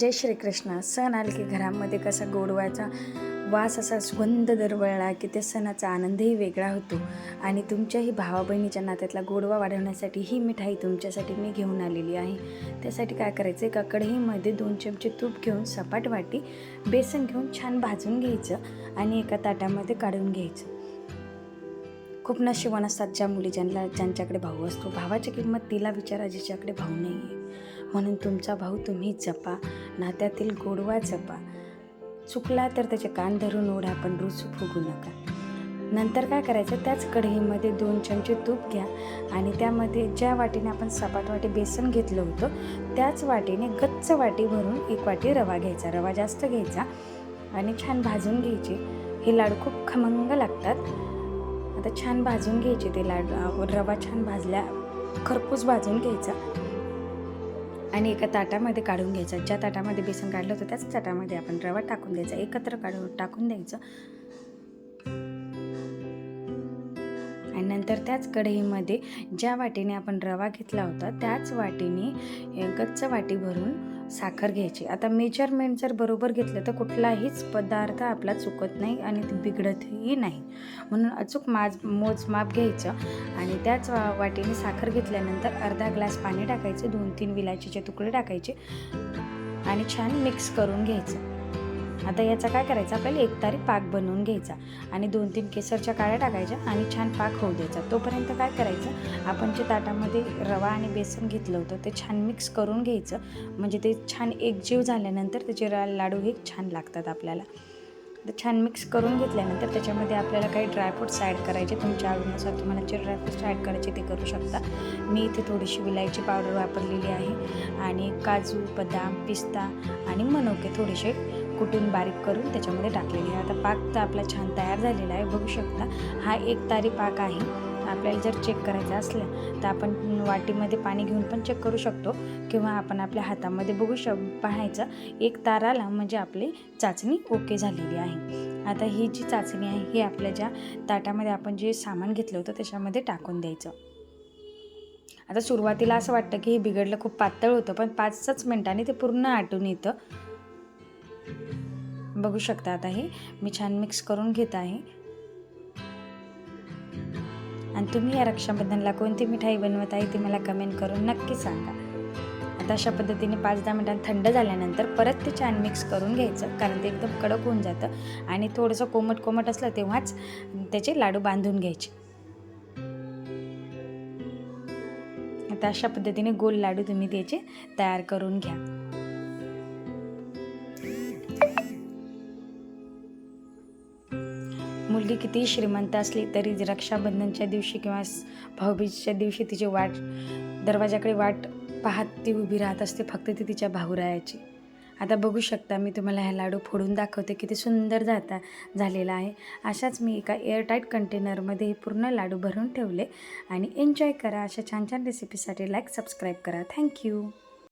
जय श्रीकृष्ण. सण आले की घरामध्ये कसा गोडव्याचा वास असा सुगंध दरवळला की त्या सणाचा आनंदही वेगळा होतो. आणि तुमच्याही भावा बहिणीच्या नात्यातला गोडवा वाढवण्यासाठी ही मिठाई तुमच्यासाठी मी घेऊन आलेली आहे. त्यासाठी काय करायचं एका कढईमध्ये दोन चमचे तूप घेऊन सपाट वाटी बेसन घेऊन छान भाजून घ्यायचं आणि एका ताटामध्ये काढून घ्यायचं. खूप नशिबान असतात ज्या मुली ज्यांना ज्यांच्याकडे भाऊ असतो. भावाची किंमत तिला विचारा जिच्याकडे भाऊ नाही आहे म्हणून तुमचा भाऊ तुम्ही जपा नात्यातील गोडवा जपा. चुकला तर त्याचे कान धरून ओढा पण रुच फुगू नका. नंतर काय करायचं? त्याच कढईमध्ये दोन चमचे तूप घ्या आणि त्यामध्ये ज्या वाटीने आपण सपाट वाटी बेसन घेतलं होतं त्याच वाटीने गच्च वाटी भरून एक वाटी रवा घ्यायचा. रवा जास्त घ्यायचा आणि छान भाजून घ्यायचे. हे लाडू खूप खमंग लागतात. आता छान भाजून घ्यायचे ते लाडू. रवा छान भाजल्या खरपूस भाजून घ्यायचा. आणि एका ताटामध्ये काढून घ्यायचा. ज्या ताटामध्ये बेसन काढलं होतं त्याच ताटामध्ये आपण रवा टाकून द्यायचा. एकत्र काढून टाकून द्यायचं. आणि नंतर त्याच कढईमध्ये ज्या वाटीने आपण रवा घेतला होता त्याच वाटीने गच्च वाटी भरून साखर घ्यायची. आता मेजरमेंट जर बरोबर घेतलं तर कुठलाहीच पदार्थ आपला चुकत नाही आणि ते बिघडतही नाही. म्हणून अचूक माज मोजमाप घ्यायचं आणि त्याच वाटेने वाटीने साखर घेतल्यानंतर अर्धा ग्लास पाणी टाकायचं दोन तीन विलायचीचे तुकडे टाकायचे आणि छान मिक्स करून घ्यायचं. आता याचा काय करायचं? आपल्याला एक तारी पाक बनवून घ्यायचा आणि दोन तीन केसरच्या काळ्या टाकायच्या आणि छान पाक होऊ द्यायचा. तोपर्यंत काय करायचं? आपण जे ताटामध्ये रवा आणि बेसन घेतलं होतं ते छान मिक्स करून घ्यायचं. म्हणजे ते छान एकजीव झाल्यानंतर त्याचे लाडू हे छान लागतात आपल्याला. तर छान मिक्स करून घेतल्यानंतर त्याच्यामध्ये आपल्याला काही ड्रायफ्रूट्स ॲड करायचे. तुमच्या आवडीनुसार तुम्हाला जे ड्रायफ्रूट्स ॲड करायचे ते करू शकता. मी इथे थोडीशी विलायची पावडर वापरलेली आहे आणि काजू बदाम पिस्ता आणि मनोके थोडेसे कुटून बारीक करून त्याच्यामध्ये टाकलेली आहे. आता पाक तर आपला छान तयार झालेला आहे बघू शकता. हा एक तारी पाक आहे. आपल्याला जर चेक करायचं असलं तर आपण वाटीमध्ये पाणी घेऊन पण चेक करू शकतो. किंवा आपण आपल्या हातामध्ये बघू शक पाहायचं एक तार आला म्हणजे आपली चाचणी ओके झालेली आहे. आता ही जी चाचणी आहे ही आपल्या ज्या ताटामध्ये आपण जे सामान घेतलं होतं त्याच्यामध्ये टाकून द्यायचं. आता सुरुवातीला असं वाटतं की हे बिघडलं खूप पातळ होतं. पण पाचच मिनटांनी ते पूर्ण आटून येतं. बघू शकता आता हे. मी छान मिक्स करून घेत आहे. आणि तुम्ही या रक्षाबंधनला कोणती मिठाई बनवत आहे ती मला कमेंट करून नक्की सांगा. आता अशा पद्धतीने पाच दहा मिनिटांत थंड झाल्यानंतर परत ते छान मिक्स करून घ्यायचं कारण ते एकदम कडक होऊन जातं. आणि थोडंसं कोमट कोमट असलं तेव्हाच त्याचे लाडू बांधून घ्यायचे. आता अशा पद्धतीने गोल लाडू तुम्ही त्याचे तयार करून घ्या. मुलगी कितीही श्रीमंत असली तरी रक्षाबंधनच्या दिवशी किंवा भाऊबीजच्या दिवशी तिची वाट दरवाजाकडे वाट पाहत ती उभी राहत असते फक्त ती तिच्या भाऊरायाची. आता बघू शकता मी तुम्हाला ह्या लाडू फोडून दाखवते किती सुंदर जाता झालेला आहे. अशाच मी एका एअरटाईट कंटेनरमध्ये हे पूर्ण लाडू भरून ठेवले. आणि एन्जॉय करा अशा छान छान रेसिपीसाठी लाईक सबस्क्राईब करा. Thank you